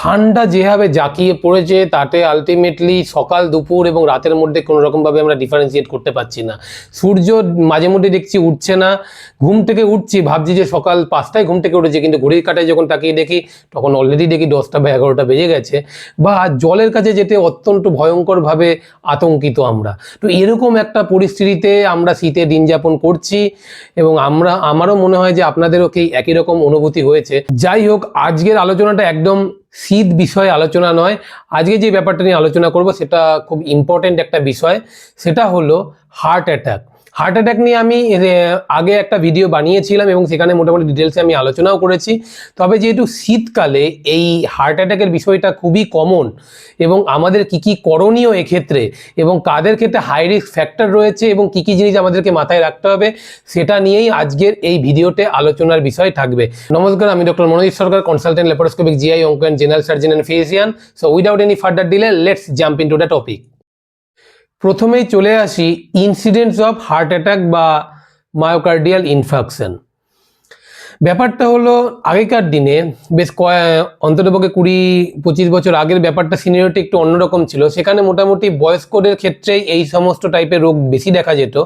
ঠান্ডা যেভাবে জাঁকিয়ে পড়েছে, তাতে আলটিমেটলি সকাল, দুপুর এবং রাতের মধ্যে কোনো রকমভাবে আমরা ডিফারেন্সিয়েট করতে পারছি না। সূর্য মাঝে মধ্যে দেখছি উঠছে না, ঘুম থেকে উঠছি, ভাবছি যে সকাল পাঁচটায় ঘুম থেকে উঠেছে, কিন্তু ঘড়ির কাটায় যখন তাকিয়ে দেখি, তখন অলরেডি দেখি দশটা বা এগারোটা বেজে গেছে বা জলের কাছে যেতে অত্যন্ত ভয়ঙ্করভাবে আতঙ্কিত আমরা। তো এরকম একটা পরিস্থিতিতে আমরা শীতে দিন যাপন করছি এবং আমরা, আমারও মনে হয় যে আপনাদেরও কি একই রকম অনুভূতি হয়েছে। যাই হোক, আজকের আলোচনাটা একদম শীত বিষয়ে আলোচনা নয়। আজকে যে ব্যাপারটা নিয়ে আলোচনা করব, সেটা খুব ইম্পর্টেন্ট একটা বিষয়। সেটা হলো হার্ট অ্যাটাক হার্ট অ্যাটাক নিয়ে আমি আগে একটা ভিডিও বানিয়েছিলাম এবং সেখানে মোটামুটি ডিটেলসে আমি আলোচনাও করেছি। তবে যেহেতু শীতকালে এই হার্ট অ্যাটাকের বিষয়টা খুবই কমন এবং আমাদের কি কি করণীয় এক্ষেত্রে এবং কাদের ক্ষেত্রে হাই রিস্ক ফ্যাক্টর রয়েছে এবং কি কি জিনিস আমাদেরকে মাথায় রাখতে হবে, সেটা নিয়েই আজকের এই ভিডিওতে আলোচনার বিষয় থাকবে। নমস্কার, আমি doctor Manojit Sarkar consultant laparoscopic GI onco and general surgeon and physician so without any further delay let's jump in to the topic প্রথমেই চলে আসি ইনসিডেন্টস অফ হার্ট অ্যাটাক বা মায়োকার্ডিয়াল ইনফাকশন ব্যাপারটা হলো, আগেকার দিনে বেশ কয়, অন্ততপক্ষে কুড়ি, পঁচিশ বছর আগের ব্যাপারটা সিনিয়রিটি একটু অন্যরকম ছিল। সেখানে মোটামুটি বয়স্কদের ক্ষেত্রেই এই সমস্ত টাইপের রোগ বেশি দেখা যেত,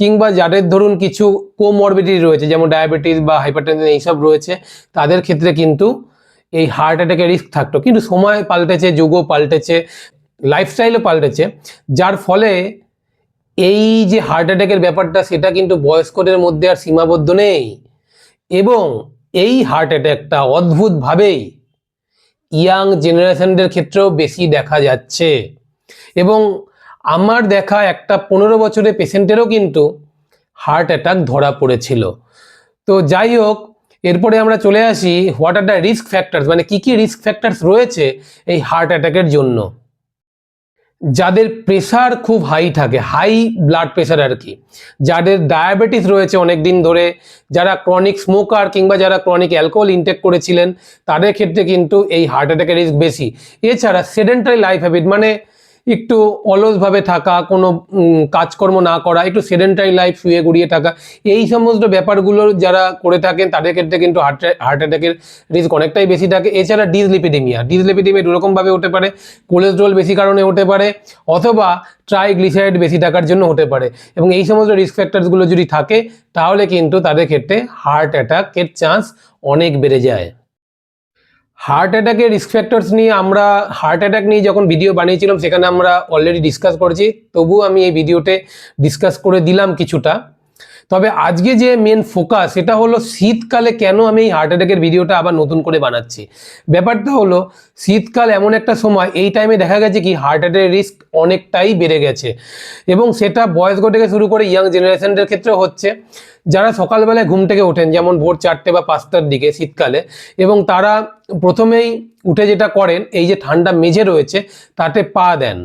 কিংবা যাদের ধরুন কিছু কোমরবিডিটি রয়েছে, যেমন ডায়াবেটিস বা হাইপারটেনশন এইসব রয়েছে, তাদের ক্ষেত্রে কিন্তু এই হার্ট অ্যাটাকের রিস্ক থাকতো। কিন্তু সময় পাল্টেছে, যুগও পাল্টেছে লাইফস্টাইলও পাল্টেছে, যার ফলে এই যে হার্ট অ্যাটাকের ব্যাপারটা, সেটা কিন্তু বয়স্কদের মধ্যে আর সীমাবদ্ধ নেই। এবং এই হার্ট অ্যাটাকটা অদ্ভুতভাবেই ইয়াং জেনারেশনদের ক্ষেত্রেও বেশি দেখা যাচ্ছে। এবং আমার দেখা একটা পনেরো বছরের পেশেন্টেরও কিন্তু হার্ট অ্যাটাক ধরা পড়েছিল। তো যাই হোক, এরপরে আমরা চলে আসি what are the risk factors মানে কি কি রিস্ক ফ্যাক্টরস রয়েছে এই হার্ট অ্যাটাকের জন্য? যাদের প্রেশার খুব হাই থাকে হাই ব্লাড প্রেশার আর কি। যাদের ডায়াবেটিস রয়েছে অনেক দিন ধরে, যারা ক্রনিক স্মোকার কিংবা যারা ক্রনিক অ্যালকোহল ইনটেক করেছিলেন, তাদের ক্ষেত্রে কিন্তু এই হার্ট অ্যাটাকের রিস্ক বেশি। এছাড়া সেডেন্টারি লাইফ হ্যাবিট মানে একটু অলসভাবে থাকা, কোনো কাজকর্ম না করা, একটু সেডেন্টারি লাইফ শুয়ে গুড়িয়ে থাকা, এই সমস্ত ব্যাপারগুলো যারা করে থাকেন, তাদের ক্ষেত্রে কিন্তু হার্ট হার্ট অ্যাটাকের রিস্ক অনেকটাই বেশি থাকে। এছাড়া ডিসলিপিডেমিয়া ডিসলিপিডেমিয়া দুরকমভাবে হতে পারে কোলেস্ট্রল বেশি কারণে হতে পারে, অথবা ট্রাইগ্লিসারাইড বেশি থাকার জন্য হতে পারে। এবং এই সমস্ত রিস্ক ফ্যাক্টরসগুলো যদি থাকে, তাহলে কিন্তু তাদের ক্ষেত্রে হার্ট অ্যাটাকের চান্স অনেক বেড়ে যায়। হার্ট অ্যাটাকের রিস্ক ফ্যাক্টরস নিয়ে আমরা হার্ট অ্যাটাক নিয়ে যখন ভিডিও বানিয়েছিলাম, সেখানে আমরা অলরেডি ডিসকাস করেছি। তবুও আমি এই ভিডিওতে ডিসকাস করে দিলাম কিছুটা। তবে আজকে যে মেন ফোকাস সেটা হলো শীতকালে কেন আমি এই হার্ট অ্যাটাকের ভিডিওটা আবার নতুন করে বানাচ্ছি। ব্যাপারটা হলো, শীতকাল এমন একটা সময়, এই টাইমে দেখা গেছে কি হার্ট অ্যাটাকের রিস্ক অনেকটাই বেড়ে গেছে। এবং সেটা বয়স্ক থেকে শুরু করে ইয়াং জেনারেশনদের ক্ষেত্রেও হচ্ছে। যারা সকালবেলায় ঘুম থেকে ওঠেন, যেমন ভোর চারটে বা পাঁচটার দিকে শীতকালে, এবং তারা প্রথমেই উঠে যেটা করেন, এই যে ঠান্ডা মেঝে রয়েছে, তাতে পা দেন।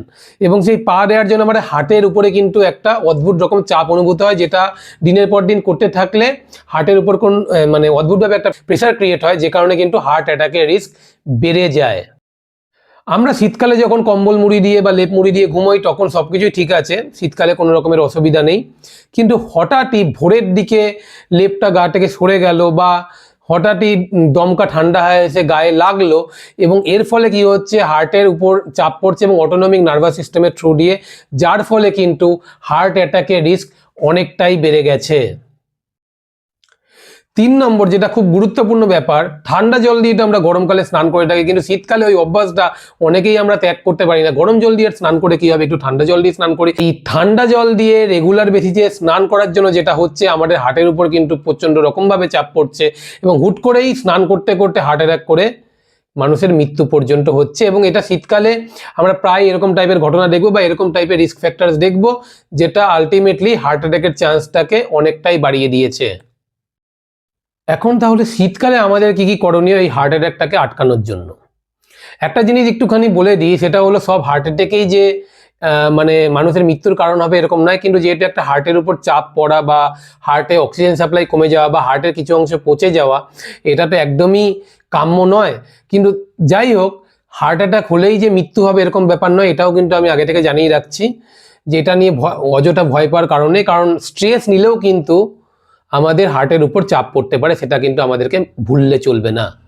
এবং সেই পা দেওয়ার জন্য আমাদের হাটের উপরে কিন্তু একটা অদ্ভুত রকম চাপ অনুভূত হয়, যেটা দিনের পর দিন করতে থাকলে হার্টের উপর কোন মানে অদ্ভুতভাবে একটা প্রেশার ক্রিয়েট হয়, যে কারণে কিন্তু হার্ট অ্যাটাকের রিস্ক বেড়ে যায়। আমরা শীতকালে যখন কম্বল মুড়ি দিয়ে বা লেপ মুড়ি দিয়ে ঘুমোই, তখন সব কিছুই ঠিক আছে। শীতকালে কোনো রকমের অসুবিধা নেই। কিন্তু হঠাৎই ভোরের দিকে লেপটা গা থেকে সরে গেল বা হঠাৎই দমকা ঠান্ডা হয়ে এসে গায়ে লাগল এবং এর ফলে কি হচ্ছে, হার্টের উপর চাপ পড়ছে এবং অটোনমিক নার্ভাস সিস্টেমের থ্রু দিয়ে, যার ফলে কিন্তু হার্ট অ্যাটাকের রিস্ক অনেকটাই বেড়ে গেছে। তিন নম্বর যেটা খুব গুরুত্বপূর্ণ ব্যাপার, ঠান্ডা জল দিয়ে তো আমরা গরমকালে স্নান করে থাকি, কিন্তু শীতকালে ওই অভ্যাসটা অনেকেই আমরা ত্যাগ করতে পারি না। গরম জল দিয়ে স্নান করে কি হবে? একটু ঠান্ডা জল দিয়ে স্নান করি। এই ঠান্ডা জল দিয়ে রেগুলার বেসিসে স্নান করার জন্য যেটা হচ্ছে, আমাদের হার্টের উপর কিন্তু প্রচণ্ড রকমভাবে চাপ পড়ছে এবং হুট করেই স্নান করতে করতে হার্ট অ্যাটাক করে মানুষের মৃত্যু পর্যন্ত হচ্ছে এবং এটা শীতকালে আমরা প্রায় এরকম টাইপের ঘটনা দেখব বা এরকম টাইপের রিস্ক ফ্যাক্টরস দেখব, যেটা আলটিমেটলি হার্ট অ্যাটাকের চান্সটাকে অনেকটাই বাড়িয়ে দিয়েছে। এখন তাহলে শীতকালে আমাদের কি কি করণীয় এই হার্ট অ্যাটাকটাকে আটকানোর জন্য? একটা জিনিস একটুখানি বলে দিই, সেটা হলো সব হার্ট অ্যাটাকেই যে মানে মানুষের মৃত্যুর কারণ হবে এরকম নয়, কিন্তু যেহেতু একটা হার্টের উপর চাপ পড়া বা হার্টে অক্সিজেন সাপ্লাই কমে যাওয়া বা হার্টের কিছু অংশ পচে যাওয়া, এটা তো একদমই কাম্য নয়। কিন্তু যাই হোক হার্ট অ্যাটাক হলেই যে মৃত্যু হবে এরকম ব্যাপার নয়, এটাও কিন্তু আমি আগে থেকে জানিয়ে রাখছি। যে এটা নিয়ে ভয় অযথা ভয় পাওয়ার কারণে কারণ স্ট্রেস নিলেও কিন্তু আমাদের হার্টের উপর চাপ পড়তে পারে, সেটা কিন্তু আমাদেরকে ভুললে চলবে না।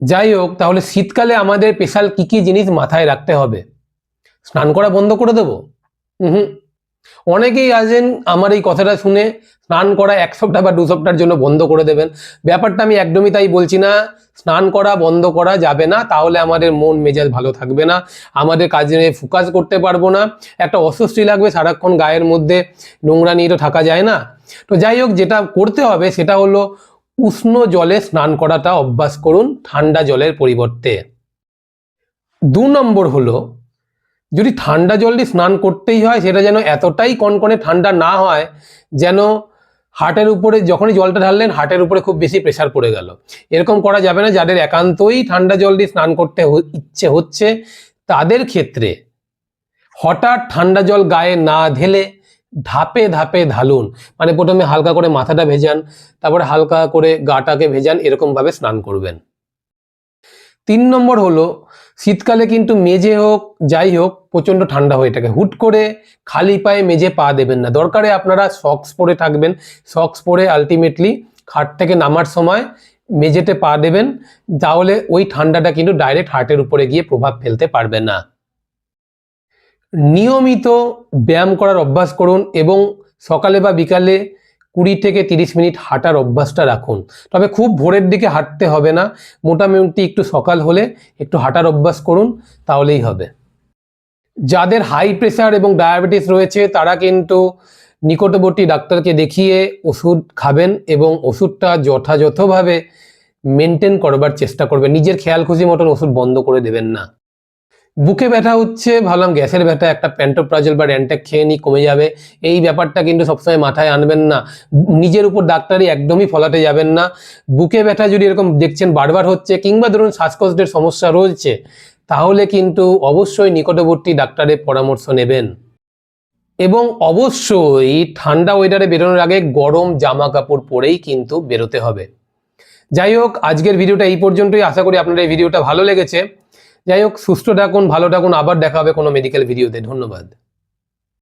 যাই হোক, তাহলে শীতকালে আমাদের স্পেশাল কি কি জিনিস মাথায় রাখতে হবে? স্নান করা বন্ধ করে দেবো? হুম। অনেকেই আছেন, আমার এই কথাটা শুনে স্নান করা এক সপ্তাহ বা দু সপ্তাহের জন্য বন্ধ করে দেবেন। ব্যাপারটা আমি একদমই তাই বলছি না, স্নান করা, বন্ধ করা যাবে না, তাহলে আমাদের মন মেজাজ ভালো থাকবে না। আমাদের কাজে ফোকাস করতে পারব না। একটা অস্বস্তি লাগবে সারাক্ষণ গায়ের মধ্যে, নোংরা নিয়ে তো থাকা যায় না। তো যাই হোক, যেটা করতে হবে সেটা হলো উষ্ণ জলে স্নান করাটা অভ্যাস করুন, ঠান্ডা জলের পরিবর্তে। দু নম্বর হলো যদি ঠান্ডা জল স্নান করতেই হয়, সেটা যেন এতটাই কনকনে ঠান্ডা না হয় যেন হার্টের উপরে যখনই জলটা ঢাললেন হার্টের উপরে খুব বেশি প্রেশার পড়ে গেল। এরকম করা যাবে না, যাদের একান্তই ঠান্ডা জল স্নান করতে ইচ্ছে হচ্ছে, তাদের ক্ষেত্রে হঠাৎ ঠান্ডা জল গায়ে না ঢেলে ধাপে ধাপে ঢালুন। মানে প্রথমে হালকা করে মাথাটা ভেজান, তারপরে হালকা করে গাটাকে ভেজান, এরকমভাবে স্নান করবেন। তিন নম্বর হলো, শীতকালে কিন্তু মেঝে হোক, যাই হোক, প্রচণ্ড ঠান্ডা হয়ে থাকে হুট করে খালি পায়ে মেঝে পা দেবেন না। দরকারে আপনারা সক্স পরে থাকবেন। সক্স পরে আলটিমেটলি খাট থেকে নামার সময় মেঝেতে পা দেবেন। তাহলে ওই ঠান্ডাটা কিন্তু ডাইরেক্ট হার্টের উপরে গিয়ে প্রভাব ফেলতে পারবে না। নিয়মিত ব্যায়াম করার অভ্যাস করুন এবং সকালে বা বিকালে কুড়ি থেকে তিরিশ মিনিট হাঁটার অভ্যাসটা রাখুন। তবে খুব ভোরের দিকে হাঁটতে হবে না। মোটামুটি একটু সকাল হলে একটু হাঁটার অভ্যাস করুন, তাহলেই হবে। যাদের হাই প্রেশার এবং ডায়াবেটিস রয়েছে, তারা কিন্তু নিকটবর্তী ডাক্তারকে দেখিয়ে ওষুধ খাবেন এবং ওষুধটা যথাযথভাবে মেনটেন করবার চেষ্টা করবেন। নিজের খেয়াল খুশি মতন ওষুধ বন্ধ করে দেবেন না। বুকে ব্যথা হচ্ছে, ভাবলাম গ্যাসের ব্যথা, একটা প্যান্টোপ্রাজল বা র্যান্টেক খেয়ে নিই, কমে যাবে। এই ব্যাপারটা কিন্তু সবসময় মাথায় আনবেন না। নিজের উপর ডাক্তারি একদমই ফলাতে যাবেন না। বুকে ব্যথা যদি এরকম দেখছেন বারবার হচ্ছে, কিংবা ধরুন শ্বাসকষ্টের সমস্যা রয়েছে, তাহলে কিন্তু অবশ্যই নিকটবর্তী ডাক্তারের পরামর্শ নেবেন। এবং অবশ্যই ঠান্ডা ওয়েদারে বেরোনোর আগে গরম জামা কাপড় পরেই কিন্তু বেরোতে হবে। যাই হোক, আজকের ভিডিওটা এই পর্যন্তই। আশা করি আপনাদের এই ভিডিওটা ভালো লেগেছে। যাই হোক সুস্থ থাকুন ভালো থাকুন আবার দেখা হবে কোনো মেডিকেল ভিডিওতে ধন্যবাদ।